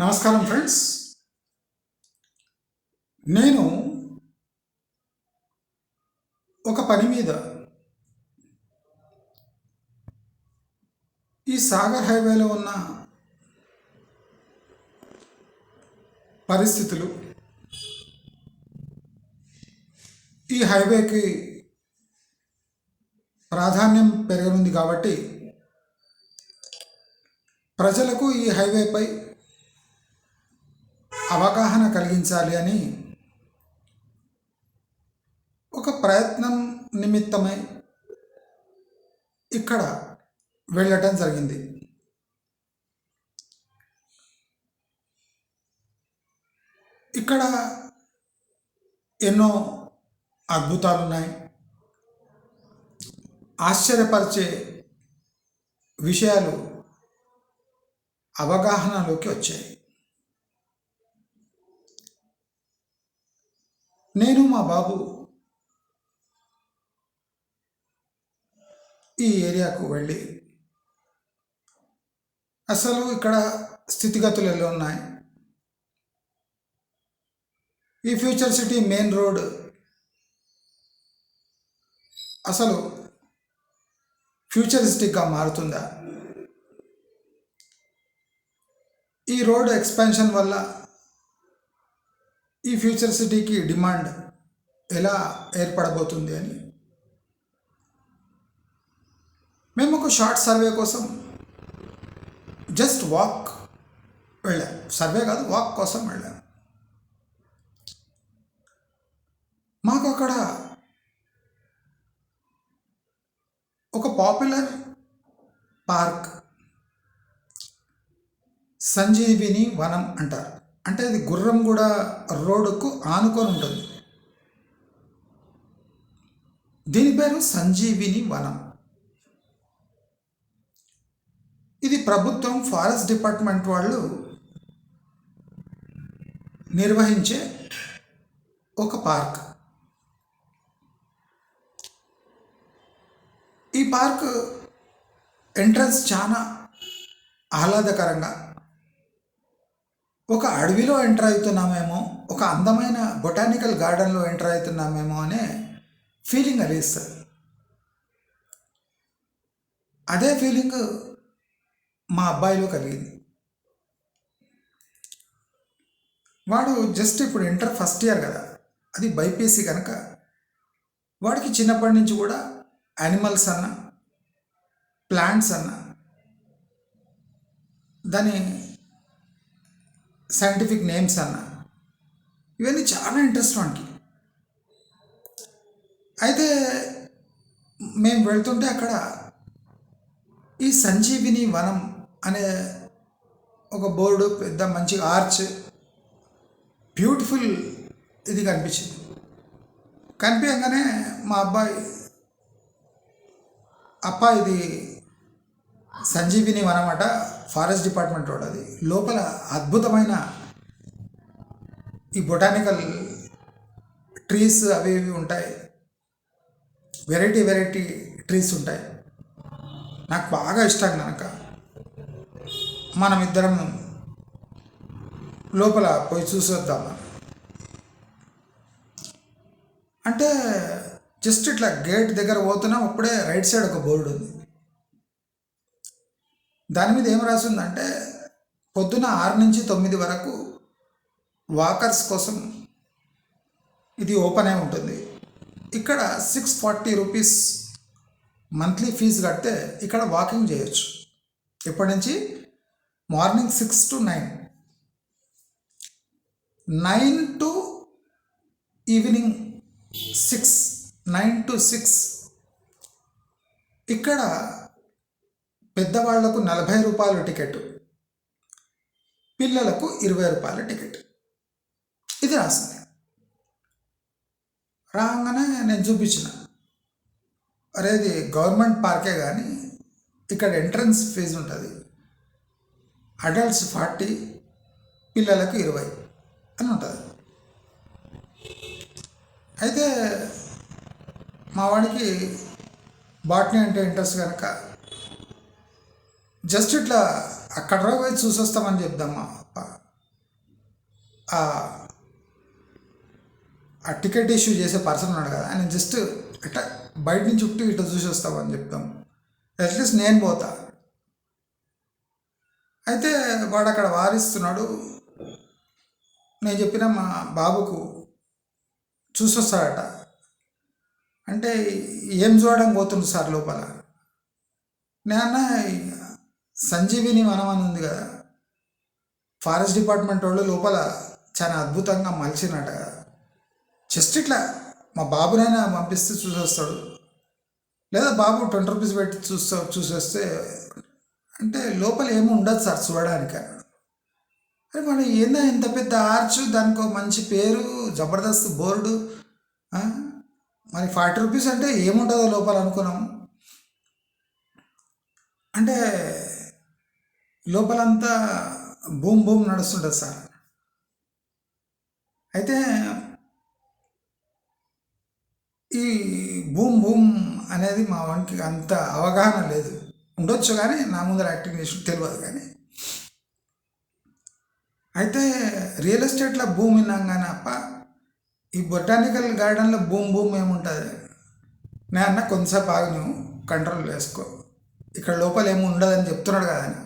నమస్కారం ఫ్రెండ్స్. నేను ఒక పని మీద ఈ సాగర్ హైవేలో ఉన్న పరిస్థితులు ఈ హైవేకి ప్రాధాన్యం పెరగనుంది కాబట్టి ప్రజలకు ఈ హైవేపై అవగాహన కలిగించాలి అని ఒక ప్రయత్నం నిమిత్తమై ఇక్కడ వెళ్ళటం జరిగింది. ఇక్కడ ఎన్నో అద్భుతాలు ఉన్నాయి ఆశ్చర్యపరిచే విషయాలు అవగాహనలోకి వచ్చాయి. నేను మా బాబు ఈ ఏరియాకు వెళ్ళి అసలు ఇక్కడ స్థితిగతులు ఎలా ఉన్నాయి? ఈ ఫ్యూచర్ సిటీ మెయిన్ రోడ్ అసలు ఫ్యూచరిస్టిక్గా మారుతుందా? ఈ రోడ్ ఎక్స్పాన్షన్ వల్ల ఈ ఫ్యూచర్ సిటీకి డిమాండ్ ఎలా ఏర్పడబోతుంది అని? మేము ఒక షార్ట్ సర్వే కోసం జస్ట్ వాక్ వెళ్ళాం. సర్వే కాదు వాక్ కోసం వెళ్ళాం. మాకు అక్కడ ఒక పాపులర్ పార్క్ సంజీవిని వనం అంటారు. అంటే అది గుర్రంగూడ రోడ్డుకు ఆనుకొని ఉంటుంది. దీని పేరు సంజీవిని వనం. ఇది ప్రభుత్వం ఫారెస్ట్ డిపార్ట్మెంట్ వాళ్ళు నిర్వహించే ఒక పార్క్. ఈ పార్క్ ఎంట్రన్స్ చాలా ఆహ్లాదకరంగా ఒక అడవిలో ఎంటర్ అవుతున్నామేమో ఒక అందమైన బొటానికల్ గార్డెన్లో ఎంటర్ అవుతున్నామేమో అనే ఫీలింగ్ కలిగిస్తుంది అదే ఫీలింగ్ మా అబ్బాయిలో కలిగింది. వాడు జస్ట్ ఇప్పుడు ఇంటర్ ఫస్ట్ ఇయర్ కదా అది బైపీసీ కనుక వాడికి చిన్నప్పటి నుంచి కూడా యానిమల్స్ అన్న ప్లాంట్స్ అన్న దాని సైంటిఫిక్ నేమ్స్ అన్న. ఇవన్నీ చాలా ఇంట్రెస్ట్ వానికి అయితే మేము వెళ్తుంటే అక్కడ ఈ సంజీవిని వనం అనే ఒక బోర్డు పెద్ద మంచి ఆర్చ్ బ్యూటిఫుల్ ఇది కనిపించింది. కనిపించగానే మా అబ్బాయి అప్ప ఇది సంజీవిని వనమాట ఫారెస్ట్ డిపార్ట్మెంట్ రోడ్ అది లోపల అద్భుతమైన ఈ బొటానికల్ ట్రీస్ అవి ఇవి ఉంటాయి. వెరైటీ వెరైటీ ట్రీస్ ఉంటాయి. నాకు బాగా ఇష్టం కనుక మనం ఇద్దరం లోపల పోయి చూసి వద్దామని అంటే జస్ట్ ఇట్లా గేట్ దగ్గర పోతున్నాం అప్పుడే రైట్ సైడ్ ఒక బోర్డు ఉంది. దాని మీద ఏం రాసిందంటే పొద్దున ఆరు నుంచి తొమ్మిది వరకు వాకర్స్ కోసం ఇది ఓపెన్ అయి ఉంటుంది. ఇక్కడ six forty rupees monthly fee కడితే ఇక్కడ వాకింగ్ చేయొచ్చు. ఇప్పటి నుంచి? Morning six to nine. Nine to evening six nine to six. ఇక్కడ పెద్దవాళ్ళకు నలభై రూపాయల టికెట్ పిల్లలకు ఇరవై రూపాయల టికెట్. ఇది రాసింది. రాగానే నేను చూపించిన. అరే ఇది గవర్నమెంట్ పార్కే కానీ ఇక్కడ ఎంట్రన్స్ ఫీజు ఉంటుంది. అడల్ట్స్ ఫార్టీ పిల్లలకు ఇరవై అని ఉంటుంది. అయితే మా వాడికి బాటనీ అంటే ఇంట్రెస్ట్ కనుక జస్ట్ ఇట్లా అక్కడ పోయి చూసొస్తామని చెప్దామా? ఆ టికెట్ ఇష్యూ చేసే పర్సన్ ఉన్నాడు కదా ఆయన జస్ట్ ఇట్లా బయట నుంచి చుట్టూ ఇట్లా చూసి వస్తామని చెప్తాం అట్లీస్ట్ నేను పోతా. అయితే వాడు అక్కడ వారిస్తున్నాడు. నేను చెప్పిన మా బాబుకు చూసొస్తాడట. అంటే ఏం చూడడం పోతుంది సార్ లోపల? నేను సంజీవిని వనం అని ఉంది కదా. ఫారెస్ట్ డిపార్ట్మెంట్ వాళ్ళు లోపల చాలా అద్భుతంగా మలిచినట. జస్ట్ ఇట్లా మా బాబునైనా పంపిస్తే చూసేస్తాడు. లేదా బాబు ట్వంటీ రూపీస్ పెట్టి చూస్తా చూసేస్తే అంటే లోపల ఏమి ఉండదు సార్ చూడడానికి. అన్నాడు అరే మన ఏందా ఇంత పెద్ద ఆర్చ్ దానికి మంచి పేరు జబర్దస్త్ బోర్డు మరి ఫార్టీ రూపీస్ అంటే ఏముంటుందో లోపల అనుకున్నాము అంటే లోపలంతా బూమ్ బూమ్ నడుస్తుంటుంది సార్. అయితే ఈ బూమ్ బూమ్ అనేది మా వానికి అంత అవగాహన లేదు. ఉండొచ్చు కానీ నా ముందర యాక్టింగ్ చేసి తెలియదు కానీ అయితే రియల్ ఎస్టేట్లో భూమి విన్నాం కానీ అప్ప ఈ బొటానికల్ గార్డెన్లో భూమి భూమి ఏముంటుంది? నేను అన్న కొంతసేపు ఆగి నువ్వు కంట్రోల్ వేసుకో. ఇక్కడ లోపల ఏమి ఉండదని చెప్తున్నాడు కదా అని.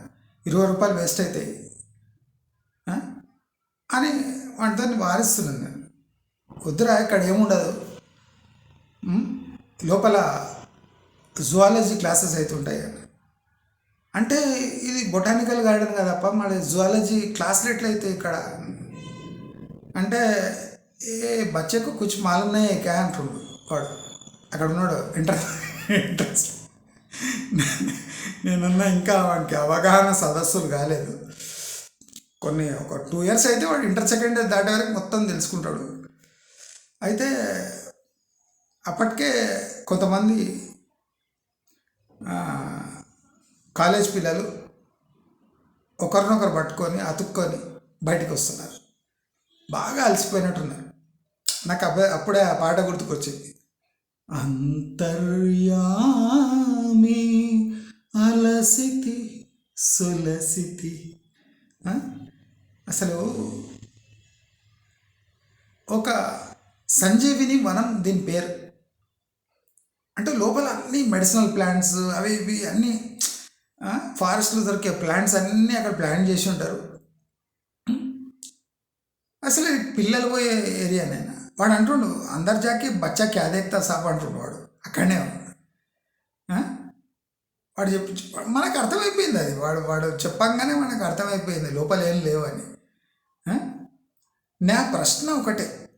ఇరవై రూపాయలు వేస్ట్ అవుతాయి అని వాటితో వారిస్తున్నాను నేను. వద్దురా ఇక్కడ ఏముండదు. లోపల జువాలజీ క్లాసెస్ అవుతుంటాయి అని అంటే ఇది బొటానికల్ గార్డెన్ కదప్ప మరి జువాలజీ క్లాసులు ఎట్లయితే ఇక్కడ అంటే ఏ బచ్చకు కొంచెం మాలున్నాయి క్యా అంటున్నాడు వాడు. అక్కడ ఉన్నాడు ఇంట్రెస్ట్ ఇంట్రెస్ట్ నేనన్నా ఇంకా వాడికి అవగాహన సదస్సులు కాలేదు. కొన్ని ఒక టూ ఇయర్స్ అయితే వాడు ఇంటర్ సెకండ్ ఇయర్ దాటే వరకు మొత్తం తెలుసుకుంటాడు. అయితే అప్పటికే కొంతమంది కాలేజ్ పిల్లలు ఒకరినొకరు పట్టుకొని అతుక్కొని బయటికి వస్తున్నారు. బాగా అలసిపోయినట్టున్నారు. నాకు అబ్బాయి అప్పుడే ఆ పాట గుర్తుకొచ్చింది. అంతర్యామి అలసితి సులసితి. అసలు ఒక సంజీవిని వనం దీని పేరు. అంటే లోపల అన్ని మెడిసినల్ ప్లాంట్స్ అవి ఇవి అన్నీ ఫారెస్ట్లో దొరికే ప్లాంట్స్ అన్నీ అక్కడ ప్లాంట్ చేసి ఉంటారు. అసలు పిల్లలు పోయే ఏరియా నేను? వాడు అంటుండు అందరి జాకి బచ్చా క్యా సాప్ అంటుండు వాడు. అక్కడనే ఉన్నాడు వాడు చెప్పి మనకు అర్థమైపోయింది అది. వాడు వాడు చెప్పంగానే మనకు అర్థమైపోయింది. లోపల ఏం లేవని. నా ప్రశ్న ఒకటే.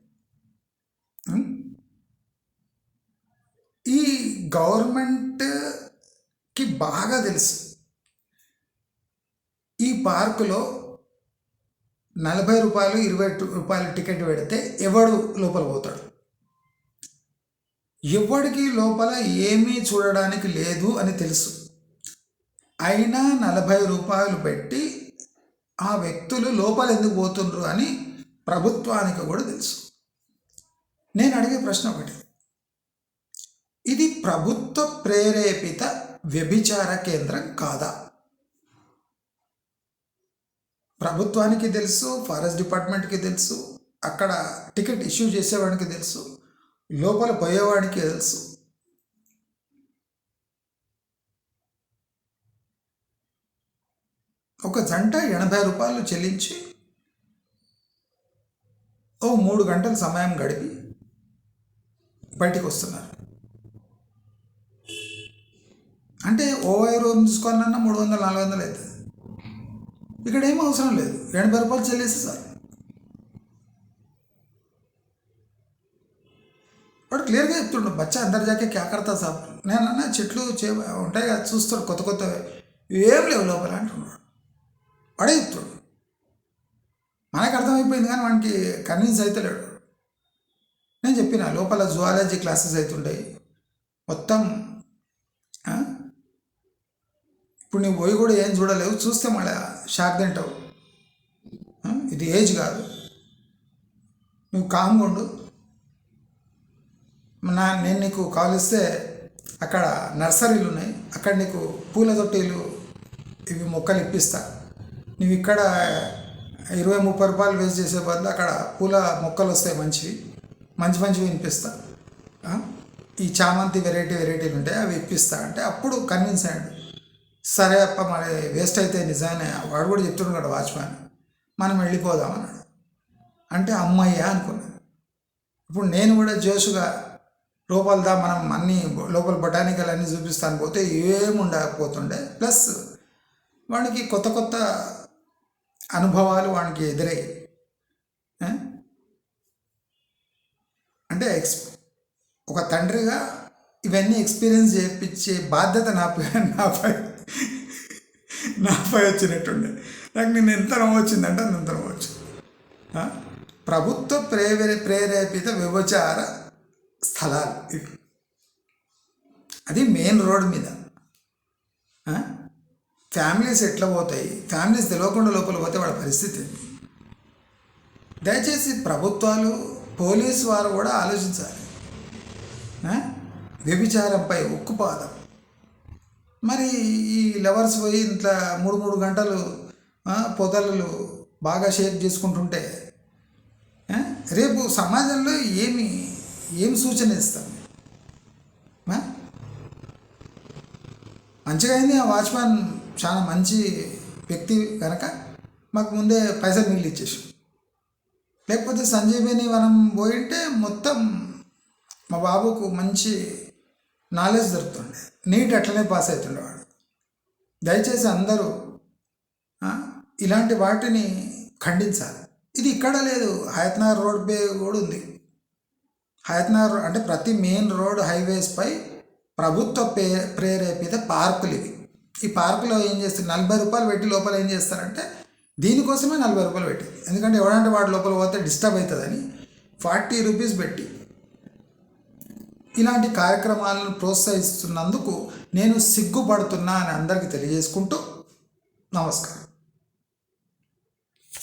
ఈ గవర్నమెంట్కి బాగా తెలుసు. ఈ పార్కులో నలభై రూపాయలు ఇరవై రూపాయలు టికెట్ పెడితే ఎవడు లోపల పోతాడు? ఎవడికి లోపల ఏమీ చూడడానికి లేదు అని తెలుసు. అయినా నలభై రూపాయలు పెట్టి ఆ వ్యక్తులు లోపల ఎందుకు పోతుండ్రు అని ప్రభుత్వానికి కూడా తెలుసు. నేను అడిగే ప్రశ్న ఒకటి. ఇది ప్రభుత్వ ప్రేరేపిత వ్యభిచార కేంద్రం కాదా? ప్రభుత్వానికి తెలుసు ఫారెస్ట్ డిపార్ట్మెంట్కి తెలుసు అక్కడ టికెట్ ఇష్యూ చేసేవాడికి తెలుసు లోపల పోయేవాడికి తెలుసు. ఒక జంట ఎనభై రూపాయలు చెల్లించి ఓ మూడు గంటల సమయం గడిపి బయటికి వస్తున్నారు అంటే ఓవై రూమ్ తీసుకోవాలన్నా మూడు వందలు నాలుగు వందలు అవుతుంది. ఇక్కడ ఏం అవసరం లేదు. ఎనభై రూపాయలు చెల్లిస్తే సార్. వాడు క్లియర్గా చెప్తుండు బచ్చా అందరి జాకే క్యా కడతా సార్ నేను చెట్లు చే ఉంటాయి కదా చూస్తాడు కొత్త కొత్తవి. ఏం లేవు లోపల అంటున్నాడు. పడేస్తాడు మనకు అర్థమైపోయింది కానీ వానికి కన్విన్స్ అవుతలేడు నేను చెప్పిన లోపల జువాలజీ క్లాసెస్ అవుతుంటాయి మొత్తం ఇప్పుడు నువ్వు పోయి కూడా ఏం చూడలేవు చూస్తే మళ్ళీ షాక్ తింటావు. ఇది ఏజ్ కాదు. నువ్వు కామ్గా ఉండు. నా నేను నీకు కాల్ ఇస్తే అక్కడ నర్సరీలు ఉన్నాయి. అక్కడ నీకు పూల తొట్టీలు ఇవి మొక్కలు ఇప్పిస్తా. నువ్వు ఇక్కడ ఇరవై ముప్పై రూపాయలు వేస్ట్ చేసే బదులు అక్కడ పూల మొక్కలు వస్తాయి మంచివి. మంచి మంచివి వినిపిస్తా. ఈ చామంతి వెరైటీ వెరైటీలు ఉంటాయి అవి ఇప్పిస్తా. అంటే అప్పుడు కన్విన్స్ అయ్యాడు. సరే అప్ప మరి వేస్ట్ అయితే నిజానే వాడు కూడా చెప్తున్నాడు వాచ్మ్యాన్ మనం వెళ్ళిపోదాం అన్నాడు. అంటే అమ్మయ్య అనుకున్నాను ఇప్పుడు నేను కూడా జోషుగా లోపలదా మనం అన్నీ లోపల బొటానికల్ అన్నీ చూపిస్తాను పోతే ఏముండకపోతుండే. ప్లస్ వాడికి కొత్త కొత్త అనుభవాలు వానికి ఎదురయ్యాయి అంటే ఎక్స్ ఒక తండ్రిగా ఇవన్నీ ఎక్స్పీరియన్స్ చేయించే బాధ్యత నాపై నాపై నాపై వచ్చినట్టుండే. నాకు నేను ఎంత నవ్వు వచ్చిందంటే అంత నవ్వు వచ్చింది. ప్రభుత్వ ప్రేరే ప్రేరేపిత వ్యభచార స్థలాలు అది మెయిన్ రోడ్ మీద. ఫ్యామిలీస్ ఎట్లా పోతాయి? ఫ్యామిలీస్ తెలియకుండా లోపల పోతే వాళ్ళ పరిస్థితి ఏంటి? దయచేసి ప్రభుత్వాలు పోలీసు వారు కూడా ఆలోచించాలి. వ్యభిచారంపై ఉక్కుపాదం. మరి ఈ లవర్స్ పోయి ఇంట్లో మూడు మూడు గంటలు పొదలు బాగా షేర్ చేసుకుంటుంటే రేపు సమాజంలో ఏమి ఏమి సూచన ఇస్తాం మంచిగా అయింది ఆ వాచ్మ్యాన్ చాలా మంచి వ్యక్తి కనుక మాకు ముందే పైసలు మిగిలి ఇచ్చేసి లేకపోతే సంజీవిని వనం పోయింటే మొత్తం మా బాబుకు మంచి నాలెడ్జ్ దొరుకుతుండే. నీట్ అట్లనే పాస్ అవుతుండేవాడు. దయచేసి అందరూ ఇలాంటి వాటిని ఖండించాలి. ఇది ఇక్కడ లేదు. హయత్నగర్ రోడ్ పే కూడా ఉంది. హయత్నగర్ అంటే ప్రతి మెయిన్ రోడ్ హైవేస్పై ప్రభుత్వ పే ప్రేరేపిత పార్కులు ఇవి. ఈ పార్కులో ఏం చేస్తారు? నలభై రూపాయలు పెట్టి లోపల ఏం చేస్తారంటే దీనికోసమే నలభై రూపాయలు పెట్టి ఎందుకంటే ఎవడంటే వాడు లోపల పోతే డిస్టర్బ్ అవుతుందని ఫార్టీ రూపీస్ పెట్టి ఇలాంటి కార్యక్రమాలను ప్రోత్సహిస్తున్నందుకు నేను సిగ్గుపడుతున్నా అని అందరికీ తెలియజేసుకుంటూ నమస్కారం.